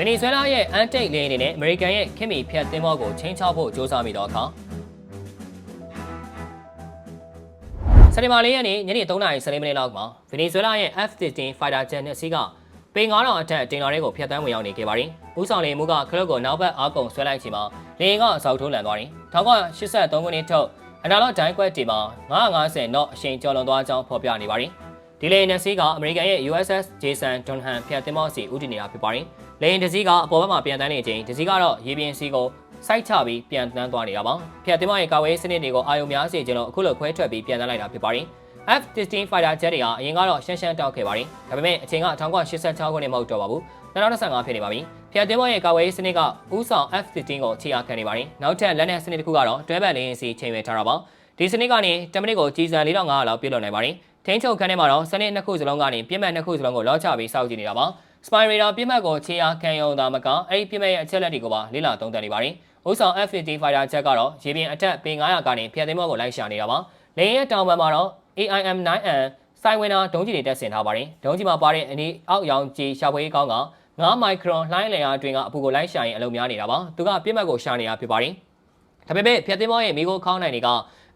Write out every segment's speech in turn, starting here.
ဗင်နီဇွဲလားရဲ့အန်တိတ်လေအနေနဲ့အမေရိကန်ရဲ့ခင်မီဖျက်သင်းဘောကိုချင်းချောက်ဖို့ကြိုးစားမိတော့အခါစနေမာလေးရက်နေ့ညနေ3:30မိနစ်လောက်မှာဗင်နီဇွဲလားရဲ့ F-15 Fighter Jet နှစ်စီးကပေ9000အထက်တင်လာတဲ့ကိုဖျက်ဆီးဝင်ရောက်နေခဲ့ပါတယ်။ဦးဆောင်လေမှုကခလုတ်ကိုနောက်ဘက်အားကုန်ဆွဲလိုက်ချိန်မှာလေရင်ကအစောက်ထိုးလန်သွားတယ်။1983ခုနှစ်ထုတ်အနာလော့ဒိုင်းကွက်တီမှာ950 knot အရှိန်ကျော်လွန်သွားကြောင်းဖော်ပြနေပါတယ်။ဒီလေယာဉ်စီးကအမေရိကန်ရဲ့ USS Jason Dunham ဖျက်သင်းမောစီဦးတည်နေတာဖြစ်ပါတယ်။ လေယာဉ်တစ်စီးကအပေါ်ဘက်မှာပြန်တန်းနေချိန်တစ်စီးကတော့ရေပြင်စီးကိုစိုက်ချပြီးပြန်တန်းသွားနေတာပါ။ဖျက်သင်းမောရဲ့ကာဝေးစနစ်တွေကိုအာရုံများစေခြင်းလို့အခုလိုခွဲထွက်ပြီးပြန်တန်းလိုက်တာဖြစ်ပါတယ်။ F-15 fighter jet တွေကအရင်ကတော့ရှမ်းရှမ်းတောက်ခဲ့ပါတယ်။ဒါပေမဲ့အချိန်က1986ခုနှစ်မဟုတ်တော့ပါဘူး။2025ဖြစ်နေပါပြီ။ဖျက်သင်းမောရဲ့ကာဝေးစနစ်ကဥဆောင် F-15 ကိုခြေအားခံနေပါတယ်။နောက်ထပ်လက်နက်စနစ်တစ်ခုကတော့တွဲဘက်လေယာဉ်စီချိန်ရွယ်ထားတာပါ။ဒီစနစ်ကနေ10မိနစ်ကိုကြီးစံ4500လောက်ပြည့်လွန်နိုင်ပါတယ်။ထိန်းချုပ်ခန်းထဲမှာတော့စနစ်နှစ်ခုစလုံးကနေပြစ်မှတ်နှစ်ခုစလုံးကိုလောချပြီးစောင့်ကြည့်နေတာပါ။ Spy Radar ပြစ်မှတ်ကိုခြေအားခံရုံသာမကအဲ့ဒီပြစ်မှတ်ရဲ့အချက်လက်တွေကိုပါလေ့လာသုံးသပ်နေပါတယ်။ဥဆောင် F-15 fighter jet ကတော့ရေပြင်အထက်ပေ900ကနေဖျက်သိမ်းမောကိုလိုက်ရှာနေတာပါ။လေယာဉ်ရဲ့တောင်ပံမှာတော့ AIM-9N စိုင်ဝင်နာဒုံးကျည်တွေတက်ဆင်ထားပါတယ်။ဒုံးကျည်မှာပါတဲ့အနီးအောက်ရောင်ကြည်ရှာဖွေကောင်းက9မိုက်ခရွန်လှိုင်းလေယာအတွင်းကအပူကိုလိုက်ရှာရင်အလုံးများနေတာပါ။သူကပြစ်မှတ်ကိုရှာနေတာဖြစ်ပါတယ်။ဒါပေမဲ့ဖျက်သိမ်းမောရဲ့မိကိုခေါင်းနိုင်တွေက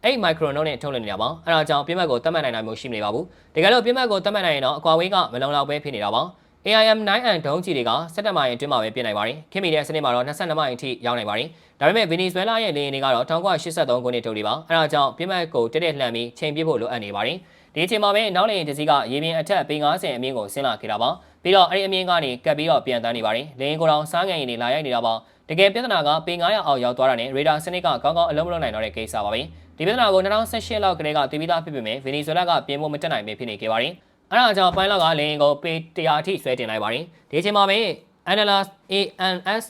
အဲ့မိုက်ခရွန်တို့နဲ့ထုတ်လွှင့်နေတာပါ။အဲဒါကြောင့်ပြစ်မှတ်ကိုတတ်မှတ်နိုင်တာမျိုးရှိမနေပါဘူး။တကယ်လို့ပြစ်မှတ်ကိုတတ်မှတ်နိုင်ရင်တော့အကွာဝေးကမလုံလောက်ပဲဖြစ်နေတာပါ။ AIM-9N ဒုံးကျည်တွေက17မိုင်အတွင်းမှာပဲပြင်နိုင်ပါတယ်။ခင်မီတဲ့စနစ်မှာတော့22မိုင်အထိရောက်နိုင်ပါတယ်။ဒါပေမဲ့ဗီနီဇွဲလားရဲ့လေယာဉ်တွေကတော့1983ခုနှစ်ထုတ်တွေပါ။အဲဒါကြောင့်ပြစ်မှတ်ကိုတက်တက်လှမ်းပြီးချိန်ပြစ်ဖို့လိုအပ်နေပါတယ်။ဒီအချိန်မှာပဲနောက်လေယာဉ်တစ်စီးကရေပြင်အထက်ပေ90အမြင့်ကိုဆင်းလာခဲ့တာပါ။ပြီးတော့အဲ့ဒီအမြင့်ကနေကပ်ပြီးတော့ပြန်တန်းနေပါတယ်။လေယာဉ်ကိုယ်တော်စားငယ်ရင်တွေလာရိုက်နေတာပါ။တကယ်ပြဿနာကပေ900အောက်ရောက်သွားတာနဲ့ရေဒါစနစ်ကကောင်းကောင်းအလုံးမလုံးနိုင်တော့တဲ့ကိစ္စပါပဲ။ဒီပြဿနာကို2018လောက်ကလေးကတည်ပြီးသားဖြစ်ပေမဲ့ဗီနီဇွဲလားကပြင်ဖို့မတက်နိုင်ပဲဖြစ်နေခဲ့ပါတယ်။ အဲဒါကြောင့်ပိုင်းလောက်ကလေယာဉ်ကိုပေ100အထိဆွဲတင်လိုက်ပါတယ်။ဒီအချိန်မှာပဲ Analyst ANS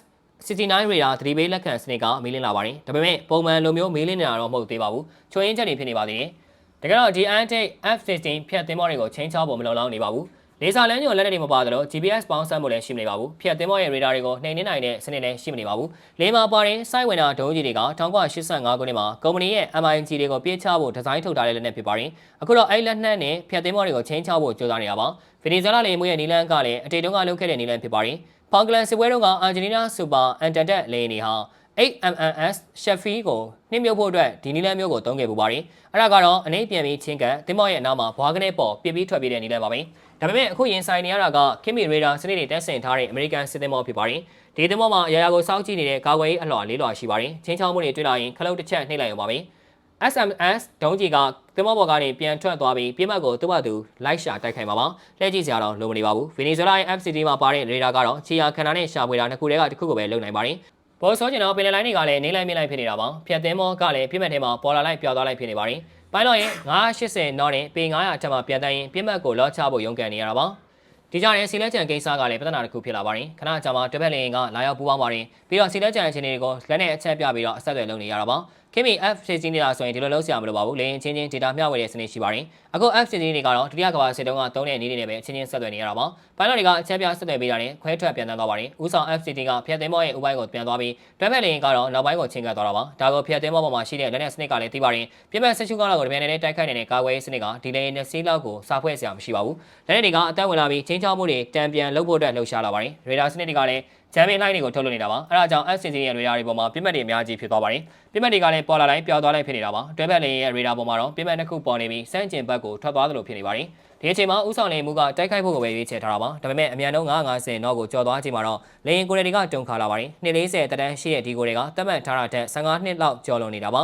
69 radar သတိပေးလက်ခံစနစ်ကမေးလင်းလာပါတယ်။ဒါပေမဲ့ပုံမှန်လိုမျိုးမေးလင်းနေတာတော့မဟုတ်သေးပါဘူး။ချွင်းချက်တွေဖြစ်နေပါသေးတယ်။တကယ်တော့ဒီ Antic F16 ဖြတ်သင်းမောတွေကိုချင်းချောက်ဖို့မလုံလောက်နေပါဘူး။ လေဆာလမ်းညွန်လက်နက်တွေမပါသလို GPS ပေါင်းစပ်မှုလည်းရှိမနေပါဘူး။ဖြတ်သင်းမောရဲ့ radar တွေကိုနှိမ်နင်းနိုင်တဲ့စနစ်လည်းရှိမနေပါဘူး။လေမှာပါရင်စိုက်ဝင်တာဒုံးကြီးတွေက1985ခုနှစ်မှာကုမ္ပဏီရဲ့ MIG တွေကိုပြေးချဖို့ဒီဇိုင်းထုတ်ထားတဲ့လက်နက်ဖြစ်ပါတယ်။အခုတော့အဲ့လက်နက်နဲ့ဖြတ်သင်းမောတွေကိုချင်းချောက်ဖို့ကြိုးစားနေတာပါ။ဗီနီဇွဲလားလေမှုရဲ့နီလန်ကလည်းအတေတုံးကလုပ်ခဲ့တဲ့နီလန်ဖြစ်ပါတယ်။ဖောင်ကလန်စစ်ပွဲတုန်းကအာဂျင်တီးနားစူပါအန်တန်တက်လေယာဉ်တွေဟာ 8MNS Sheffield ကိုနှိမ့်မြုပ်ဖို့အတွက်ဒီနီလန်မျိုးကိုသုံးခဲ့ပူပါတယ်။အဲ့ဒါကတော့အနေပြန်ပြီးချင်းကန်တင်မော့ရဲ့အနားမှာဘွားကနေပေါ်ပြစ်ပြီးထွက်ပြေးတဲ့နီလန်ပါပဲ။ဒါပေမဲ့အခုရင်ဆိုင်နေရတာကခင်မီရေဒါစနစ်တွေတက်ဆင်ထားတဲ့ American စစ်တင်မော့ဖြစ်ပါတယ်။ဒီတင်မော့မှာအရာရာကိုစောင့်ကြည့်နေတဲ့ကာကွယ်ရေးအလှော်လေးလွှာရှိပါတယ်။ချင်းချောင်းမှုတွေတွေ့လာရင်ခလုတ်တစ်ချက်နှိပ်လိုက်ရုံပါပဲ။ SMS ဒုံးကြီးကတင်မော့ဘော်ကနေပြန်ထွက်သွားပြီးပြစ်မှတ်ကိုသူ့ဘသူလိုက်ရှာတိုက်ခိုက်မှာပါ။လက်ကြည့်စရာတော့လိုမနေပါဘူး။ဗီနီဇွဲလားရဲ့ FCT မှာပါတဲ့ရေဒါကတော့ချီယာခန္ဓာနဲ့ရှာဖွေတာနှစ်ခုတည်းကတစ်ခုကိုပဲလုပ်နိုင်ပါတယ်။ ဘော်ဆိုကျင်တော့ပင်လယ်လိုင်းတွေကလည်းနေလိုက်မြလိုက်ဖြစ်နေတာပါ။ဖြတ်သင်းမောကလည်းပြစ်မှတ်ထဲမှာပေါ်လာလိုက်ပြောင်းသွားလိုက်ဖြစ်နေပါတယ်။ပိုင်းတော့ရင်980နော်နဲ့ပေ900အထက်မှာပြန်တန်းရင်ပြစ်မှတ်ကိုလော့ချဖို့ရုန်းကန်နေရတာပါ။ဒီကြတဲ့စီလက်ချန်ကိစ္စကလည်းပြဿနာတစ်ခုဖြစ်လာပါတယ်ခဏကြာမှတွဲဘက်လင်ကလာရောက်ပူးပေါင်းပါတယ်ပြီးတော့စီလက်ချန်အခြေအနေတွေကိုလက်နဲ့အချက်ပြပြီးတော့အဆက်အသွယ်လုပ်နေရတာပါ ခင်မီ F16 နေတာဆိုရင်ဒီလိုလုပ်စရာမလိုပါဘူးလေရင်ချင်းချင်း data မျှဝေတဲ့စနစ်ရှိပါတယ်အခု F16 တွေကတော့ဒုတိယကမ္ဘာစစ်တုန်းကသုံးတဲ့နည်းတွေနဲ့ပဲအချင်းချင်းဆက်သွယ်နေရတာပါပိုင်းလော်တွေကအချက်ပြဆက်သွယ်ပေးတာနဲ့ခွဲထွက်ပြန်တန်းသွားပါတယ်ဥဆောင် F16 ကဖျက်သိမ်းမောရဲ့ဥပိုင်းကိုပြန်သွားပြီးတွဲဘက်လင်ကတော့နောက်ပိုင်းကိုချင်းကပ်သွားတာပါဒါကိုဖျက်သိမ်းမောပေါ်မှာရှိတဲ့လက်နဲ့စနစ်ကလည်းသိပါတယ်ပြည့်မဲ့ဆက်ရှုကောင်းလောက်ကိုတပြိုင်တည်းတိုက်ခိုက်နေတဲ့ကာကွယ်ရေးစနစ်ကဒီလေနဲ့စီးလောက်ကိုစာဖွဲ့စရာမရှိပါဘူးလက်နဲ့တွေကအသက်ဝင်လာပြီးချင်းချောင်းမှုတွေတံပြန်လုပ်ဖို့အတွက်လှုပ်ရှားလာပါတယ်ရေဒါစနစ်တွေကလည်း ဂျမ်ပီယံလိုင်းတွေကိုထုတ်လွှင့်နေတာပါအဲဒါကြောင့် FCC ရဲ့ radar တွေပေါ်မှာပြစ်မှတ်တွေအများကြီးဖြစ်သွားပါတယ်ပြစ်မှတ်တွေကလည်းပေါ်လာလိုက်ပျောက်သွားလိုက်ဖြစ်နေတာပါတွဲဘက်လင်းရဲ့ radar ပေါ်မှာတော့ပြစ်မှတ်တစ်ခုပေါ်နေပြီးစမ်းကျင်ဘက်ကိုထွက်သွားသလိုဖြစ်နေပါတယ်ဒီအချိန်မှာဥဆောင်လေမှုကတိုက်ခိုက်ဖို့ကိုပဲရွေးချယ်ထားတာပါဒါပေမဲ့အမြန်ဆုံး950နော့ကိုကျော်သွားချိန်မှာတော့လေရင်ကိုရီတွေကတုံခါလာပါတယ်240တတန်းရှိတဲ့ဒီကိုတွေကတတ်မှတ်ထားတာထက်15နှစ်လောက်ကျော်လွန်နေတာပါ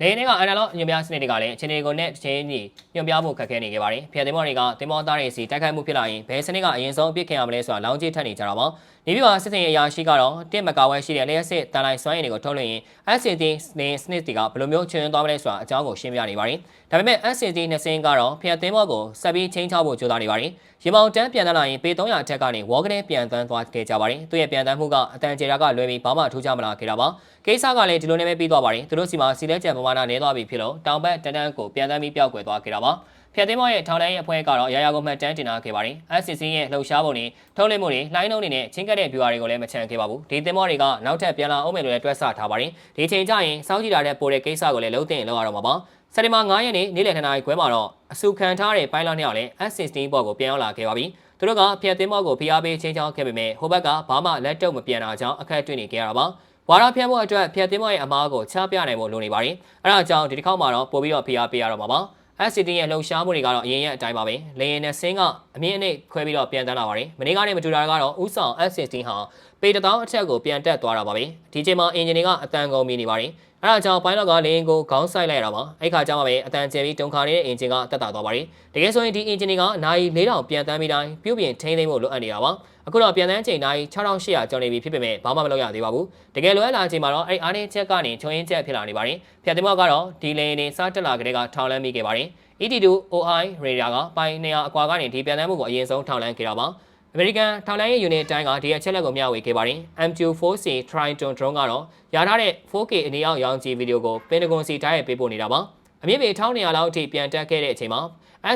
လေရင်ကအန်နာလော့ညွန်ပြစနစ်တွေကလည်းအချိန်တွေကိုနဲ့တစ်ချိန်ကြီးညွန်ပြဖို့ခက်ခဲနေခဲ့ပါတယ်။ဖျက်သိမ်းမော်တွေကတင်မောသားတွေစီတိုက်ခိုက်မှုဖြစ်လာရင်ဘယ်စနစ်ကအရင်ဆုံးအပြစ်ခင်ရမလဲဆိုတာလောင်းကြီးထက်နေကြတာပါ။ နေပြည်တော်စစ်စင်အရာရှိကတော့တစ်မကာဝဲရှိတဲ့လျှက်စစ်တန်လိုက်စွမ်းရည်တွေကိုထုတ်လွှင့်ရင် SCT နေစနစ်တွေကဘယ်လိုမျိုးချွင်းသွားမလဲဆိုတာအကြောင်းကိုရှင်းပြနေပါတယ်။ဒါပေမဲ့ SCT နှစ်စင်းကတော့ဖျက်သိမ်းမော်ကိုဆက်ပြီးချင်းချောက်ဖို့ကြိုးစားနေပါတယ်။ရေမောင်တန်းပြန်တက်လာရင်ပေ300အထက်ကနေဝေါကနေပြန်တန်းသွားခဲ့ကြပါတယ်။သူ့ရဲ့ပြန်တန်းမှုကအတန်ကျေတာကလွဲပြီးဘာမှထူးခြားမလာခဲ့တာပါ။ကိစ္စကလည်းဒီလိုနဲ့ပဲပြီးသွားပါတယ်။သူတို့စီမှာစီလဲကျန်ပမာဏနည်းသွားပြီဖြစ်လို့တောင်ဘက်တန်းတန်းကိုပြန်တန်းပြီးပျောက်ကွယ်သွားခဲ့တာပါ။ ဖျက်သိမ်းမော်ရဲ့ထောင်လိုင်းရဲ့အဖွဲ့ကတော့ရာရာကိုမှတ်တမ်းတင်ထားခဲ့ပါတယ်။ SCC ရဲ့လှုပ်ရှားပုံတွေထုတ်လွှင့်မှုတွေလိုင်းလုံးတွေနဲ့ချင်းကပ်တဲ့ viewer တွေကိုလည်းမချန်ခဲ့ပါဘူး။ဒီသင်းမော်တွေကနောက်ထပ်ပြန်လာအောင်မယ်လို့လည်းတွက်ဆထားပါတယ်။ဒီချိန်ကျရင်စောင့်ကြည့်တာတဲ့ပိုတဲ့ကိစ္စကိုလည်းလုံးတင်လောက်ရတော့မှာပါ။စက်တင်ဘာ9ရက်နေ့နေ့လယ်2နာရီခွဲမှာတော့အစုခံထားတဲ့ပိုင်းလော့နှစ်ယောက်လည်း S16 ဘော်ကိုပြန်ရောက်လာခဲ့ပါပြီ။သူတို့ကဖျက်သိမ်းမောက်ကိုဖိအားပေးချင်းချောင်းခဲ့ပေမဲ့ဟိုဘက်ကဘာမှလက်တော့မပြန်တာကြောင့်အခက်တွေ့နေကြရတာပါဝါရဖျက်မှုအတွက်ဖျက်သိမ်းမောက်ရဲ့အမားကိုချပြနိုင်ဖို့လိုနေပါတယ်အဲဒါကြောင့်ဒီတစ်ခေါက်မှာတော့ပို့ပြီးတော့ဖိအားပေးရတော့မှာပါ SCT ရဲ့လှုပ်ရှားမှုတွေကတော့အရင်ရဲ့အတိုင်းပါပဲလေရင်နဲ့ဆင်းကအမြင့်အနှိပ်ခွဲပြီးတော့ပြန်တန်းလာပါတယ်မနေ့ကနေမတူတာကတော့ဥဆောင် SCT ဟာ ပေတတောင်းအထက်ကိုပြန်တက်သွားတာပါပဲဒီချိန်မှာအင်ဂျင်တွေကအတန်ကုန်မြင်နေပါတယ်အဲဒါကြောင့်ပိုင်းလောက်ကလေရင်ကိုခေါင်းဆိုင်လိုက်ရတာပါအဲ့ခါကျမှပဲအတန်ကျဲပြီးတုံခါနေတဲ့အင်ဂျင်ကတက်တာသွားပါတယ်တကယ်ဆိုရင်ဒီအင်ဂျင်တွေကနိုင်4000ပြန်တန်းပြီးတိုင်းပြုတ်ပြင်ထိန်းသိမ်းဖို့လိုအပ်နေတာပါအခုတော့ပြန်တန်းချိန်တိုင်း6800ကျော်နေပြီဖြစ်ပေမဲ့ဘာမှမလုပ်ရသေးပါဘူးတကယ်လိုအပ်လာချိန်မှာတော့အဲ့အားနေချက်ကနေချုံရင်းချက်ဖြစ်လာနေပါတယ်ဖြတ်သိမ်းမောက်ကတော့ဒီလေရင်တွေစတက်လာကလေးကထောင်လန်းမိခဲ့ပါတယ် ET2 OI radar ကပိုင်းနေရာအကွာကနေဒီပြန်တန်းမှုကိုအရင်ဆုံးထောင်လန်းခဲ့တာပါ အမေရိကန်ထောက်လိုင်းရဲ့ unit တိုင်းကဒီအချက်လက်ကိုမျှဝေခဲ့ပါတယ် M24C Triton drone ကတော့ရထားတဲ့ 4K အနေအောက်ရောင်းကြည့်ဗီဒီယိုကို Pentagon စီတိုင်းရဲ့ပေးပို့နေတာပါအမြင့်ပေ1200လောက်အထိပြန်တက်ခဲ့တဲ့အချိန်မှာ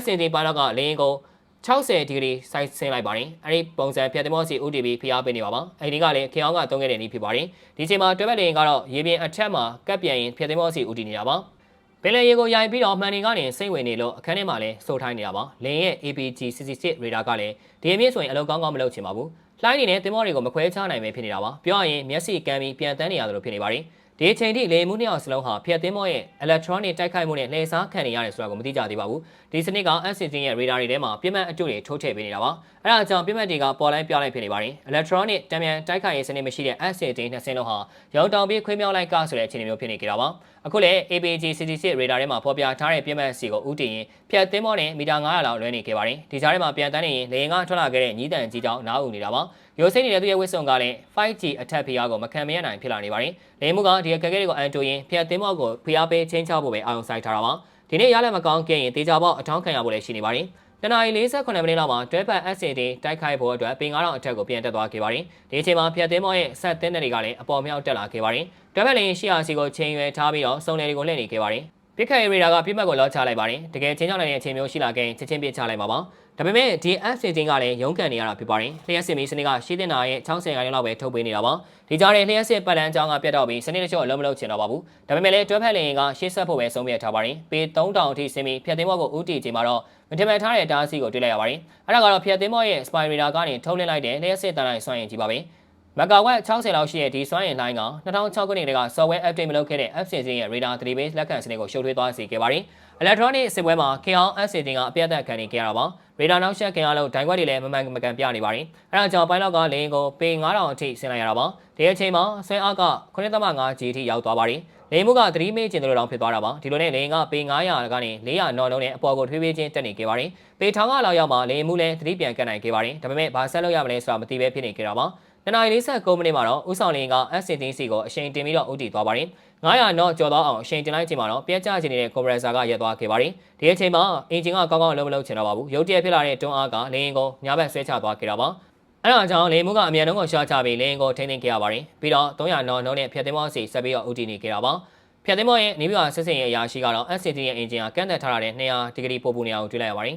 SND ပါလောက်ကလင်းကို60ဒီဂရီစိုက်ဆင်းလိုက်ပါတယ်အဲ့ဒီပုံစံဖြတ်သမောစီ UTB ဖိအားပေးနေပါပါအဲ့ဒီကလည်းခေအောင်ကတုံးခဲ့တဲ့နည်းဖြစ်ပါတယ်ဒီချိန်မှာတွဲဘက်လင်းကတော့ရေပြင်အထက်မှာကပ်ပြန်ရင်ဖြတ်သမောစီ UT နေတာပါ ပင်လယ်ရေကိုရိုင်ပြီးတော့မှန်နေကနေစိတ်ဝင်နေလို့အခန်းထဲမှာလည်းစိုးထိုင်းနေတာပါလင်းရဲ့ APG 66 radar ကလည်းဒီအမြင့်ဆိုရင်အလုံးကောင်းကောင်းမလုပ်ချင်ပါဘူးလှိုင်းနေတဲ့တင်မောတွေကိုမခွဲခြားနိုင်ပဲဖြစ်နေတာပါပြောရရင်မျက်စိကမ်းပြီးပြန်တန်းနေရတယ်လို့ဖြစ်နေပါတယ် ဒီအချိန်ထိလေမှုနှစ်ယောက်စလုံးဟာဖျက်သိမ်းမောရဲ့ electronic တိုက်ခိုက်မှုနဲ့လှည့်စားခံနေရတယ်ဆိုတာကိုမသိကြသေးပါဘူးဒီစနစ်က SCT ရဲ့ radar တွေထဲမှာပြစ်မှတ်အကျိုးတွေထိုးထည့်ပေးနေတာပါအဲဒါကြောင့်ပြစ်မှတ်တွေကပေါ်လိုက်ပြလိုက်ဖြစ်နေပါတယ် electronic တံမြန်တိုက်ခိုက်ရေးစနစ်မရှိတဲ့ SCT နှစ်စင်းလုံးဟာရောင်တောင်ပြီးခွေးမြောက်လိုက်ကဆိုတဲ့အခြေအနေမျိုးဖြစ်နေကြတာပါအခုလည်း APG 66 radar ထဲမှာဖော်ပြထားတဲ့ပြစ်မှတ်စီကိုဥတည်ရင်ဖျက်သိမ်းမောနဲ့မီတာ900လောက်လွှဲနေခဲ့ပါတယ်ဒီကြားထဲမှာပြန်တန်းနေရင်လေယာဉ်ကထွက်လာခဲ့တဲ့ညီးတန်ကြီးကြောင့်နားဦးနေတာပါရိုစိတ်နေတဲ့သူရဲ့ဝစ်စုံကလည်း 5G အထက်ဖိအားကိုမခံမရနိုင်ဖြစ်လာနေပါတယ်။လေမှုကဒီအခက်အခဲတွေကိုအန်တိုရင်ဖျက်သိမ်းမောက်ကိုဖိအားပေးချင်းချဖို့ပဲအာရုံစိုက်ထားတာပါ။ဒီနေ့ရလက်မကောင်းခဲ့ရင်တေချာပေါက်အထောင်းခံရဖို့လည်းရှိနေပါတယ်။တနအီ48မိနစ်လောက်မှာတွဲပတ် SCD တိုက်ခိုက်ဖို့အတွက်ပင်9000အထက်ကိုပြန်တက်သွားခဲ့ပါတယ်။ဒီအချိန်မှာဖျက်သိမ်းမောက်ရဲ့ဆက်တင်းတွေကလည်းအပေါ်မြောက်တက်လာခဲ့ပါတယ်။တွဲပတ်လင်း800စီကိုချိန်ရွယ်ထားပြီးတော့စုံလေတွေကိုလှည့်နေခဲ့ပါတယ်။ ပြစ်ခတ်ရေဒါကပြစ်မှတ်ကိုလောချလိုက်ပါတယ်။တကယ်ချင်းချောင်းနိုင်တဲ့အချိန်မျိုးရှိလာခဲ့ရင်ချက်ချင်းပြစ်ချလိုက်ပါပါ။ဒါပေမဲ့ဒီ app စင်တင်ကလည်းရုန်းကန်နေရတာဖြစ်ပါတယ်။လျှက်စစ်မီစနစ်ကရှင်းတင်တာရဲ့60ရာခိုင်နှုန်းလောက်ပဲထုတ်ပေးနေတာပါ။ဒီကြားထဲလျှက်စစ်ပတ်လန်းကြောင်းကပြတ်တော့ပြီးစနစ်တချို့အလုံးမလုံးချင်တော့ပါဘူး။ဒါပေမဲ့လည်းတွဲဖက်လင်ကရှေ့ဆက်ဖို့ပဲဆုံးဖြတ်ထားပါတယ်။ပေ3000အထိဆင်းပြီးဖြတ်သိမ်းဘောကိုဥတီချိန်မှာတော့မထင်မှတ်ထားတဲ့တားဆီးကိုတွေ့လိုက်ရပါတယ်။အဲဒါကတော့ဖြတ်သိမ်းဘောရဲ့ spy radar ကနေထုတ်လင်းလိုက်တဲ့လျှက်စစ်တန်လိုက်စွမ်းရင်ကြီးပါပဲ။ မဂါဝက်60လောက်ရှိတဲ့ဒီစွမ်းရည်လိုင်းက2006ခုနှစ်က software update မလုပ်ခဲ့တဲ့ app စီစဉ်ရဲ့ radar 3 base လက်ခံစနစ်ကိုရှုပ်ထွေးသွားစေခဲ့ပါတယ်။ electronic စစ်ပွဲမှာ KL app စီစဉ်ကအပြတ်သက်ခံနေကြရတာပါ။ radar နောက်ဆက်ခင်ရလို့ဒိုင်ခွက်တွေလည်းမမှန်မကန်ပြနေပါတယ်။အဲဒါကြောင့်ပိုင်းလောက်ကလင်းကိုပေ9000အထိဆင်းလိုက်ရတာပါ။ဒီအချိန်မှာဆွဲအားက9.5 G အထိရောက်သွားပါတယ်။လေမှုကသတိမေ့ကျင်တယ်လို့တောင်ဖြစ်သွားတာပါဒီလိုနဲ့လေကပေ900ကနေ400နော်လုံးနဲ့အပေါ်ကိုထွေးပေးခြင်းတက်နေခဲ့ပါတယ်ပေထောင်ကလောက်ရောက်မှလေမှုလည်းသတိပြန်ကတ်နိုင်ခဲ့ပါတယ်ဒါပေမဲ့ဘာဆက်လုပ်ရမလဲဆိုတာမသိပဲဖြစ်နေကြတာပါတ နင်္လာရီ49မိနစ်မှာတော့ဦးဆောင်လင်းက SCTC ကိုအချိန်တင်ပြီးတော့ဥတီသွားပါတယ်900တော့ကျော်သွားအောင်အချိန်တင်လိုက်ချိန်မှာတော့ပြက်ကျချင်နေတဲ့ compressor ကရက်သွားခဲ့ပါတယ်ဒီအချိန်မှာအင်ဂျင်ကကောင်းကောင်းအလုပ်မလုပ်ချင်တော့ပါဘူးရုတ်တရက်ဖြစ်လာတဲ့တွန်းအားကလင်းကိုညာဘက်ဆွဲချသွားခဲ့တာပါအဲဒါကြောင့်လေမှုကအမြန်ဆုံးကိုရှားချပြီးလင်းကိုထိန်းသိမ်းခဲ့ရပါတယ်ပြီးတော့300နော်နှုန်းနဲ့ဖြတ်သိမ်းမောစီဆက်ပြီးတော့ဥတီနေခဲ့တာပါဖြတ်သိမ်းမောရဲ့နေပြည်တော်စစ်စင်ရဲ့အရာရှိကတော့ SCT ရဲ့အင်ဂျင်ကကန့်သက်ထားတဲ့200ဒီဂရီပို့ပူနေအောင်တွေ့လိုက်ရပါတယ်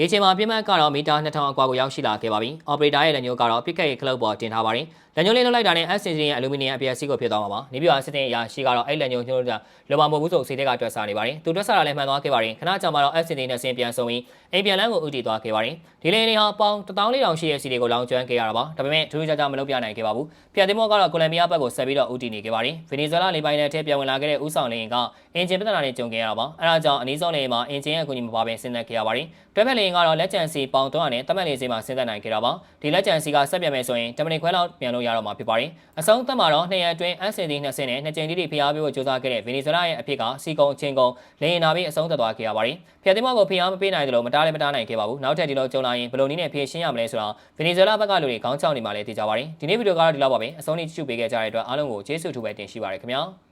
ဒီအချိန်မှာပြင်းမှတ်ကတော့မီတာ2000အကွာကိုရောက်ရှိလာခဲ့ပါပြီ။ operator ရဲ့လက်ညှိုးကတော့ picket ရဲ့ club ပေါ်တင်ထားပါတယ်။လက်ညှိုးလေးလှုပ်လိုက်တာနဲ့ SCC ရဲ့အလူမီနီယံအပြည့်အစည်းကိုဖြစ်သွားမှာပါ။နေပြည်တော်စစ်တင်အရာရှိကတော့အဲ့လက်ညှိုးညှိုးတာလောမမဟုတ်ဘူးဆိုစိတ်တက်ကတွက်ဆနေပါတယ်။သူတွက်ဆတာလည်းမှန်သွားခဲ့ပါတယ်။ခဏကြာမှတော့ SCC နဲ့ဆင်းပြန်ဆုံးပြီးအိမ်ပြန်လန်းကိုဥတီသွားခဲ့ပါတယ်။ဒီလေနေဟာပေါင်14000ရှိတဲ့စီတွေကိုလောင်ကျွမ်းခဲ့ရတာပါ။ဒါပေမဲ့ထူးထူးခြားခြားမလုပ်ပြနိုင်ခဲ့ပါဘူး။ပြန်တင်မောကတော့ကိုလံဘီယာဘက်ကိုဆက်ပြီးတော့ဥတီနေခဲ့ပါတယ်။ဗင်နီဇွဲလားလေပိုင်းနဲ့ထဲပြန်ဝင်လာခဲ့တဲ့ဥဆောင်လင်းကအင်ဂျင်ပြဿနာနဲ့ကြုံခဲ့ရတာပါ။အဲဒါကြောင့်အနည်းဆုံးလေမှာအင်ဂျင်ရဲ့အကူအညီမပါဘဲဆင်းသက်ခဲ့ရပါတယ်။ တွဲဖက်လင်းကတော့လက်ကျန်စီပေါင်300နဲ့တမက်လေးစီမှာဆင်းသက်နိုင်ခဲ့တာပါ။ဒီလက်ကျန်စီကဆက်ပြန်မယ်ဆိုရင်10မိနစ်ခွဲလောက်ပြန်လို့ရတော့မှာဖြစ်ပါတယ်။အဆုံးသတ်မှာတော့နှစ်ရက်အတွင်း SCD 20နဲ့နှစ်ကြိမ်တိတိဖျားပေးဖို့ကြိုးစားခဲ့တဲ့ဗင်နီဇွဲလားရဲ့အဖြစ်ကစီကုံချင်းကုံလင်းရင်နာပြီးအဆုံးသတ်သွားခဲ့ရပါတယ်။ဖျက်သိမ်းမောက်ကိုဖျားမပေးနိုင်တယ်လို့မတားလည်းမတားနိုင်ခဲ့ပါဘူး။နောက်ထပ်ဒီလိုကြုံလာရင်ဘယ်လိုနည်းနဲ့ဖြေရှင်းရမလဲဆိုတာဗင်နီဇွဲလားဘက်ကလူတွေခေါင်းချောင်းနေမှလည်းသိကြပါတယ်။ဒီနေ့ဗီဒီယိုကတော့ဒီလောက်ပါပဲ။အဆုံးထိကြည့်ရှုပေးခဲ့ကြတဲ့အတွက်အားလုံးကိုကျေးဇူးထူးပဲတင်ရှိပါရခင်ဗျာ။